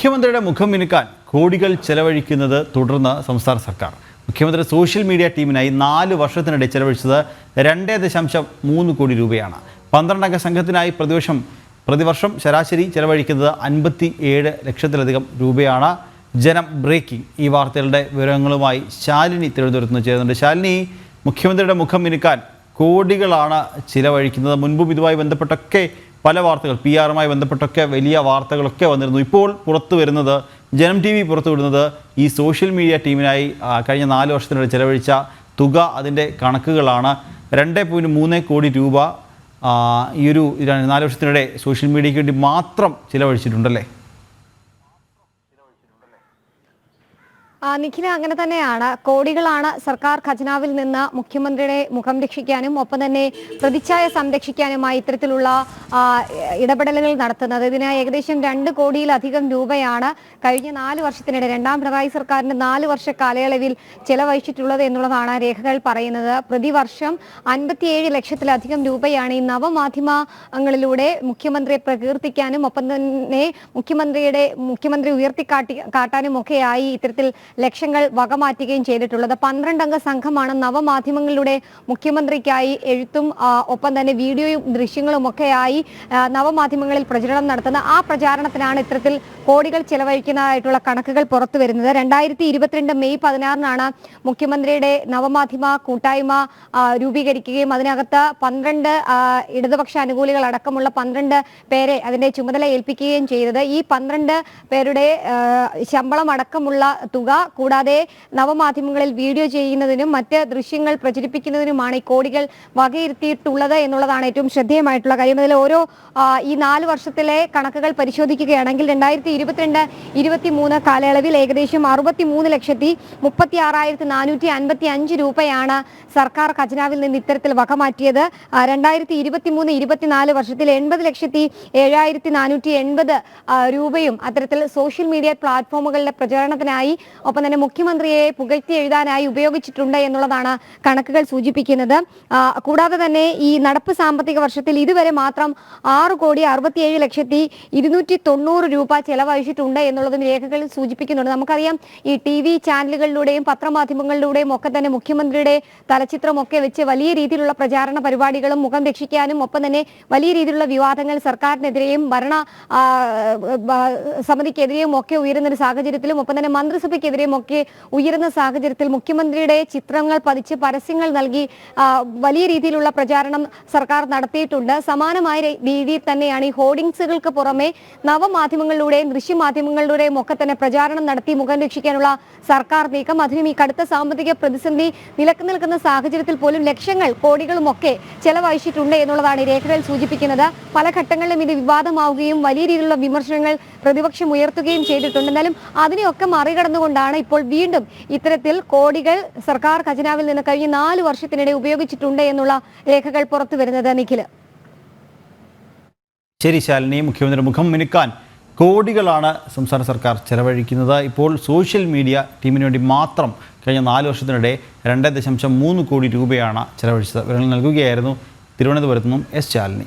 മുഖ്യമന്ത്രിയുടെ മുഖം മിനുക്കാൻ കോടികൾ ചെലവഴിക്കുന്നത് തുടർന്ന് സംസ്ഥാന സർക്കാർ. മുഖ്യമന്ത്രി സോഷ്യൽ മീഡിയ ടീമിനായി നാല് വർഷത്തിനിടെ ചെലവഴിച്ചത് രണ്ടേ ദശാംശം മൂന്ന് കോടി രൂപയാണ്. പന്ത്രണ്ടംഗ സംഘത്തിനായി പ്രതിവർഷം പ്രതിവർഷം ശരാശരി ചെലവഴിക്കുന്നത് അൻപത്തി ഏഴ് ലക്ഷത്തിലധികം രൂപയാണ്. ജനം ബ്രേക്കിംഗ്. ഈ വാർത്തകളുടെ വിവരങ്ങളുമായി ശാലിനി തിരുവനന്തപുരത്ത് നിന്ന് ചേരുന്നുണ്ട്. ശാലിനി മുഖ്യമന്ത്രിയുടെ മുഖം മിനുക്കാൻ കോടികളാണ് ചിലവഴിക്കുന്നത്. മുൻപും ഇതുമായി ബന്ധപ്പെട്ടൊക്കെ പല വാർത്തകൾ പി ആറുമായി ബന്ധപ്പെട്ടൊക്കെ വലിയ വാർത്തകളൊക്കെ വന്നിരുന്നു. ഇപ്പോൾ പുറത്തു വരുന്നത് ജനം ടി വി പുറത്തുവിടുന്നത് ഈ സോഷ്യൽ മീഡിയ ടീമിനായി കഴിഞ്ഞ നാല് വർഷത്തിനിടെ ചെലവഴിച്ച തുക അതിന്റെ കണക്കുകളാണ്. രണ്ട് പോയിന്റ് മൂന്ന് കോടി രൂപ ഈ ഒരു നാല് വർഷത്തിനിടെ സോഷ്യൽ മീഡിയയ്ക്ക് വേണ്ടി മാത്രം ചിലവഴിച്ചിട്ടുണ്ടല്ലേ? നിഖില അങ്ങനെ തന്നെയാണ്. കോടികളാണ് സർക്കാർ ഖജനാവിൽ നിന്ന് മുഖ്യമന്ത്രിയുടെ മുഖം രക്ഷിക്കാനും ഒപ്പം തന്നെ പ്രതിച്ഛായ സംരക്ഷിക്കാനുമായി ഇത്തരത്തിലുള്ള ഇടപെടലുകൾ നടത്തുന്നത്. ഇതിന് ഏകദേശം രണ്ട് കോടിയിലധികം രൂപയാണ് കഴിഞ്ഞ നാല് വർഷത്തിനിടെ രണ്ടാം പിണറായി സർക്കാരിന്റെ നാല് വർഷ കാലയളവിൽ ചെലവഴിച്ചിട്ടുള്ളത് എന്നുള്ളതാണ് രേഖകൾ പറയുന്നത്. പ്രതിവർഷം അൻപത്തിയേഴ് ലക്ഷത്തിലധികം രൂപയാണ് ഈ നവമാധ്യമങ്ങളിലൂടെ മുഖ്യമന്ത്രിയെ പ്രകീർത്തിക്കാനും ഒപ്പം തന്നെ മുഖ്യമന്ത്രിയുടെ മുഖ്യമന്ത്രി ഉയർത്തിക്കാട്ടി കാട്ടാനും ഒക്കെയായി ഇത്തരത്തിൽ ലക്ഷങ്ങൾ വകമാറ്റുകയും ചെയ്തിട്ടുള്ളത്. പന്ത്രണ്ടംഗ സംഘമാണ് നവമാധ്യമങ്ങളിലൂടെ മുഖ്യമന്ത്രിക്കായി എഴുത്തും ഒപ്പം തന്നെ വീഡിയോയും ദൃശ്യങ്ങളും ഒക്കെയായി നവമാധ്യമങ്ങളിൽ പ്രചരണം നടത്തുന്ന ആ പ്രചാരണത്തിനാണ് ഇത്തരത്തിൽ കോടികൾ ചെലവഴിക്കുന്നതായിട്ടുള്ള കണക്കുകൾ പുറത്തു വരുന്നത്. രണ്ടായിരത്തി ഇരുപത്തിരണ്ട് മെയ് പതിനാറിനാണ് മുഖ്യമന്ത്രിയുടെ നവമാധ്യമ കൂട്ടായ്മ രൂപീകരിക്കുകയും അതിനകത്ത് പന്ത്രണ്ട് ഇടതുപക്ഷ അനുകൂലികൾ അടക്കമുള്ള പന്ത്രണ്ട് പേരെ അതിന്റെ ചുമതല ഏൽപ്പിക്കുകയും ചെയ്തത്. ഈ പന്ത്രണ്ട് പേരുടെ ശമ്പളം അടക്കമുള്ള തുക കൂടാതെ നവമാധ്യമങ്ങളിൽ വീഡിയോ ചെയ്യുന്നതിനും മറ്റ് ദൃശ്യങ്ങൾ പ്രചരിപ്പിക്കുന്നതിനുമാണ് ഈ കോടികൾ വകയിരുത്തിയിട്ടുള്ളത് എന്നുള്ളതാണ് ഏറ്റവും ശ്രദ്ധേയമായിട്ടുള്ള കാര്യം. അതിൽ ഓരോ ഈ നാല് വർഷത്തിലെ കണക്കുകൾ പരിശോധിക്കുകയാണെങ്കിൽ രണ്ടായിരത്തി ഇരുപത്തിരണ്ട് ഇരുപത്തി മൂന്ന് കാലയളവിൽ ഏകദേശം അറുപത്തി മൂന്ന് ലക്ഷത്തി മുപ്പത്തി ആറായിരത്തി നാനൂറ്റി അൻപത്തി അഞ്ച് രൂപയാണ് സർക്കാർ ഖജനാവിൽ നിന്ന് ഇത്തരത്തിൽ വകമാറ്റിയത്. ആ, രണ്ടായിരത്തി ഇരുപത്തി മൂന്ന് ഇരുപത്തിനാല് വർഷത്തിൽ എൺപത് ലക്ഷത്തി ഏഴായിരത്തി നാനൂറ്റി എൺപത് രൂപയും അത്തരത്തിൽ സോഷ്യൽ മീഡിയ പ്ലാറ്റ്ഫോമുകളുടെ പ്രചാരണത്തിനായി ഒപ്പം തന്നെ മുഖ്യമന്ത്രിയെ പുകഴ്ത്തി എഴുതാനായി ഉപയോഗിച്ചിട്ടുണ്ട് എന്നുള്ളതാണ് കണക്കുകൾ സൂചിപ്പിക്കുന്നത്. കൂടാതെ തന്നെ ഈ നടപ്പ് സാമ്പത്തിക വർഷത്തിൽ ഇതുവരെ മാത്രം ആറ് കോടി അറുപത്തിയേഴ് ലക്ഷത്തി ഇരുന്നൂറ്റി തൊണ്ണൂറ് രൂപ ചെലവഴിച്ചിട്ടുണ്ട് എന്നുള്ളതും രേഖകളിൽ സൂചിപ്പിക്കുന്നുണ്ട്. നമുക്കറിയാം ഈ ടി വി ചാനലുകളിലൂടെയും പത്രമാധ്യമങ്ങളിലൂടെയും ഒക്കെ തന്നെ മുഖ്യമന്ത്രിയുടെ തലച്ചിത്രമൊക്കെ വെച്ച് വലിയ രീതിയിലുള്ള പ്രചാരണ പരിപാടികളും മുഖം രക്ഷിക്കാനും ഒപ്പം തന്നെ വലിയ രീതിയിലുള്ള വിവാദങ്ങൾ സർക്കാരിനെതിരെയും ഭരണ സമിതിക്കെതിരെയും ഒക്കെ ഉയരുന്ന ഒരു സാഹചര്യത്തിലും ഒപ്പം തന്നെ മന്ത്രിസഭയ്ക്കെതിരെയും ഒക്കെ ഉയരുന്ന സാഹചര്യത്തിൽ മുഖ്യമന്ത്രിയുടെ ചിത്രങ്ങൾ പതിച്ച് പരസ്യങ്ങൾ നൽകി വലിയ രീതിയിലുള്ള പ്രചാരണം സർക്കാർ നടത്തിയിട്ടുണ്ട്. സമാനമായ രീതിയിൽ തന്നെയാണ് ഈ ഹോർഡിങ്സുകൾക്ക് പുറമെ നവമാധ്യമങ്ങളിലൂടെയും ദൃശ്യമാധ്യമങ്ങളിലൂടെയും ഒക്കെ തന്നെ പ്രചാരണം നടത്തി മുഖം രക്ഷിക്കാനുള്ള സർക്കാർ നീക്കം. അതിനും ഈ കടുത്ത സാമ്പത്തിക പ്രതിസന്ധി നിലയ്ക്ക് നിൽക്കുന്ന സാഹചര്യത്തിൽ പോലും ലക്ഷങ്ങൾ കോടികളും ഒക്കെ ചെലവഴിച്ചിട്ടുണ്ട് എന്നുള്ളതാണ് രേഖകൾ സൂചിപ്പിക്കുന്നത്. പല ഘട്ടങ്ങളിലും ഇത് വിവാദമാവുകയും വലിയ രീതിയിലുള്ള വിമർശനങ്ങൾ പ്രതിപക്ഷം ഉയർത്തുകയും ചെയ്തിട്ടുണ്ട്. എന്നാലും അതിനെയൊക്കെ മറികടന്നുകൊണ്ടാണ് ഇപ്പോൾ വീണ്ടും ഇത്തരത്തിൽ കോടികൾ സർക്കാർ ഖജനാവിൽ നിന്ന് കഴിഞ്ഞ നാല് വർഷത്തിനിടെ ഉപയോഗിച്ചിട്ടുണ്ട് എന്നുള്ള രേഖകൾ പുറത്തു വരുന്നത് നിഖിൽ. ശരി ശാലിനി മുഖ്യമന്ത്രി മുഖം മിനുക്കാൻ കോടികളാണ് സംസ്ഥാന സർക്കാർ ചെലവഴിക്കുന്നത്. ഇപ്പോൾ സോഷ്യൽ മീഡിയ ടീമിന് വേണ്ടി മാത്രം കഴിഞ്ഞ നാല് വർഷത്തിനിടെ രണ്ട് ദശാംശം മൂന്ന് കോടി രൂപയാണ് ചെലവഴിച്ചത്. വിവരങ്ങൾ നൽകുകയായിരുന്നു തിരുവനന്തപുരത്ത് നിന്നും എസ് ശാലിനി.